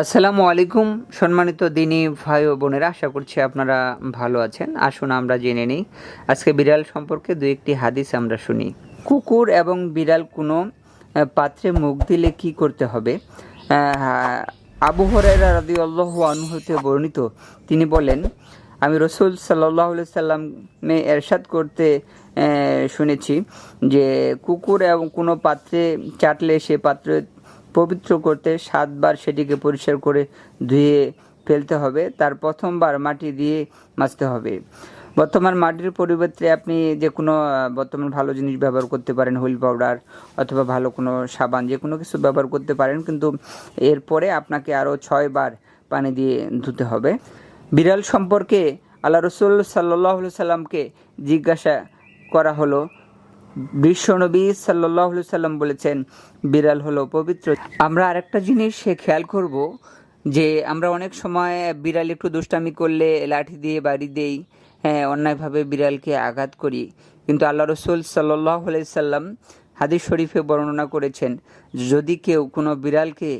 আসসালামু আলাইকুম, সম্মানিত দিনী ভাই ও বোনেরা, আশা করছি আপনারা ভালো আছেন। আসুন আমরা জেনে নিই, আজকে বিড়াল সম্পর্কে দু একটি হাদিস আমরা শুনি। কুকুর এবং বিড়াল কোনো পাত্রে মুখ দিলে কি করতে হবে? আবু হরাইরা রাদি আল্লাহ আনুহতে বর্ণিত, তিনি বলেন আমি রসুল সাল্লাহ সাল্লামে এরশাদ করতে শুনেছি যে কুকুর এবং কোনো পাত্রে চাটলে সে পাত্রে পবিত্র করতে সাতবার সেটিকে পরিষ্কার করে ধুয়ে ফেলতে হবে। তার প্রথমবার মাটি দিয়ে মাজতে হবে। বর্তমান মাটির পরিবর্তে আপনি যে কোনো বর্তমান ভালো জিনিস ব্যবহার করতে পারেন, হুইল পাউডার অথবা ভালো কোনো সাবান, যে কোনো কিছু ব্যবহার করতে পারেন, কিন্তু এরপরে আপনাকে আরও ছয়বার পানি দিয়ে ধুতে হবে। বিড়াল সম্পর্কে আল্লাহ রসুল সাল্লাহ সাল্লামকে জিজ্ঞাসা করা হলো। বিশ্বনবী সাল্লাহ সাল্লাম বলেছেন, বিড়াল হলো পবিত্র আমরা আরেকটা জিনিস সে খেয়াল করব যে আমরা অনেক সময় বিড়াল একটু দুষ্টামি করলে, লাঠি দিয়ে, বাড়ি দেই হ্যাঁ অন্যায়ভাবে বিড়ালকে আঘাত করি। কিন্তু আল্লাহ রসুল সাল্লাহ সাল্লাম হাদিস শরীফে বর্ণনা করেছেন, যদি কেউ কোনো বিড়ালকে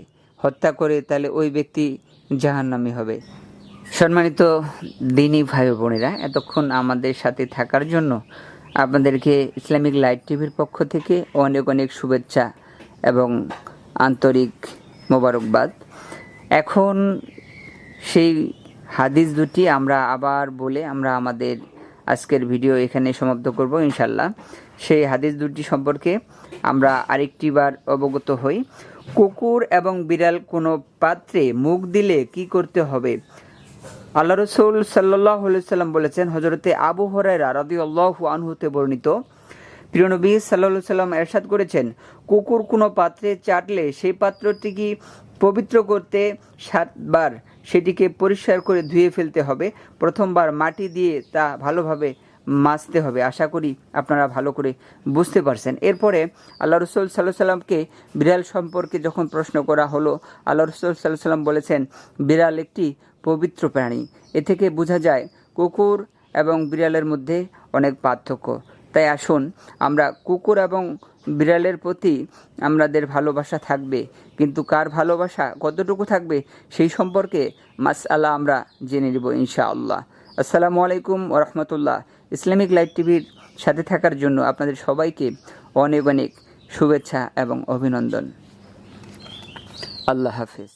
হত্যা করে, তাহলে ওই ব্যক্তি জাহান্নামী হবে। সম্মানিত দিনী ভাই বোনেরা, এতক্ষণ আমাদের সাথে থাকার জন্য আপনাদেরকে ইসলামিক লাইট টিভির পক্ষ থেকে অনেক অনেক শুভেচ্ছা এবং আন্তরিক মোবারকবাদ। এখন সেই হাদিস দুটি আমরা আবার বলে আমরা আমাদের আজকের ভিডিও এখানে সমাপ্ত করব ইনশাল্লাহ সেই হাদিস দুটি সম্পর্কে আমরা আরেকটি বার অবগত হই। কুকুর এবং বিড়াল কোনো পাত্রে মুখ দিলে কি করতে হবে? আল্লাহ রসুল সাল্লাহ সাল্লাম বলেছেন হজরতে আবু হরাইরা রাদি আল্লাহ আনহুতে বর্ণিত। প্রিয়নবী সাল্লা সাল্লাম এরশাদ করেছেন, কুকুর কোনো পাত্রে চাটলে সেই পাত্রটি কি পবিত্র করতে সাতবার সেটিকে পরিষ্কার করে ধুয়ে ফেলতে হবে, প্রথমবার মাটি দিয়ে তা ভালোভাবে মাজতে হবে। আশা করি আপনারা ভালো করে বুঝতে পারছেন। এরপরে আল্লাহ রসুল সাল্লাহ সাল্লামকে বিড়াল সম্পর্কে যখন প্রশ্ন করা হলো, আল্লাহ রসুল সাল্লাহ সাল্লাম বলেছেন, বিড়াল একটি পবিত্র প্রাণী। এ থেকে বোঝা যায়, কুকুর এবং বিড়ালের মধ্যে অনেক পার্থক্য। তাই আসুন, আমরা কুকুর এবং বিড়ালের প্রতি আমাদের ভালোবাসা থাকবে। কিন্তু কার ভালোবাসা কতটুকু থাকবে, সেই সম্পর্কে মাস আল্লাহ আমরা জেনে নেব ইনশাআল্লাহ। আসসালামু আলাইকুম ওরহমতুল্লাহ ইসলামিক লাইভ টিভির সাথে থাকার জন্য আপনাদের সবাইকে অনেক অনেক শুভেচ্ছা এবং অভিনন্দন। আল্লাহ হাফিজ।